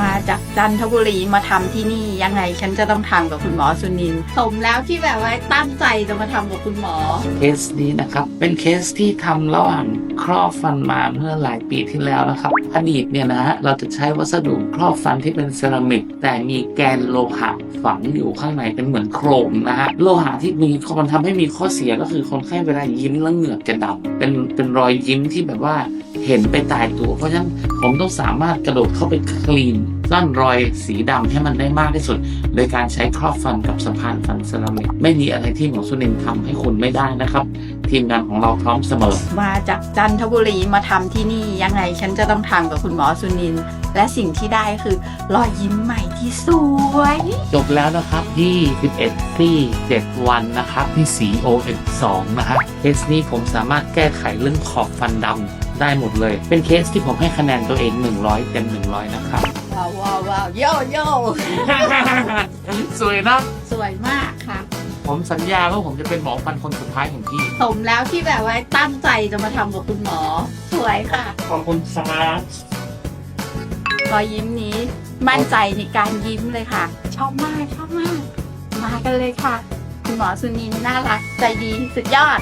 มาจากจันทบุรีมาทำที่นี่ยังไงฉันจะต้องทำกับคุณหมอสุนินสมแล้วที่แบบว่าตั้งใจจะมาทำกับคุณหมอ เคสนี้นะครับ เป็นเคสที่ทำระหว่างครอบฟันมาเมื่อหลายปีที่แล้วนะครับอดีตเนี่ยนะฮะเราจะใช้วัสดุครอบฟันที่เป็นเซรามิก แต่มีแกนโลหะฝังอยู่ข้างในเป็นเหมือนโครงนะฮะโลหะที่มีมันทำให้มีข้อเสียก็คือคนไข้เวลายิ้มแล้วเหงือกจะดำเป็นเป็นรอยยิ้มที่แบบว่าเห็นไปตายตัว เพราะฉะนั้นผมต้องสามารถกระโดดเข้าไปคลีนซ่อนรอยสีดำให้มันได้มากที่สุด โดยการใช้ครอบฟันกับสะพานฟันเซรามิกไม่มีอะไรที่หมอสุนินทำให้คุณไม่ได้นะครับ ทีมงานของเราพร้อมเสมอ มาจากจันทบุรีมาทำที่นี่ยังไงฉันจะต้องทำกับคุณหมอสุนินท์และสิ่งที่ได้คือรอยยิ้มใหม่ที่สวย จบแล้วนะครับที่ 11ที่7วันนะครับที่ COX2 นะฮะเคสนี้ผมสามารถแก้ไขเรื่องขอบฟันดำ ได้หมดเลย เป็นเคสที่ผมให้คะแนนตัวเอง 100 เต็ม 100 นะครับ ว้าวว้าวว้าวโยโย่สวยนะ สวยมากค่ะ ผมสัญญาว่าผมจะเป็นหมอฟันคนสุดท้ายของพี่ สมแล้วที่แบบว่าตั้งใจจะมาทำกับคุณหมอ สวยค่ะ ขอบคุณสมาร์ทรอยยิ้มนี้มั่นใจในการยิ้มเลยค่ะ ชอบมากชอบมาก มากันเลยค่ะ คุณหมอสุนินท์น่ารักใจดีสุดยอด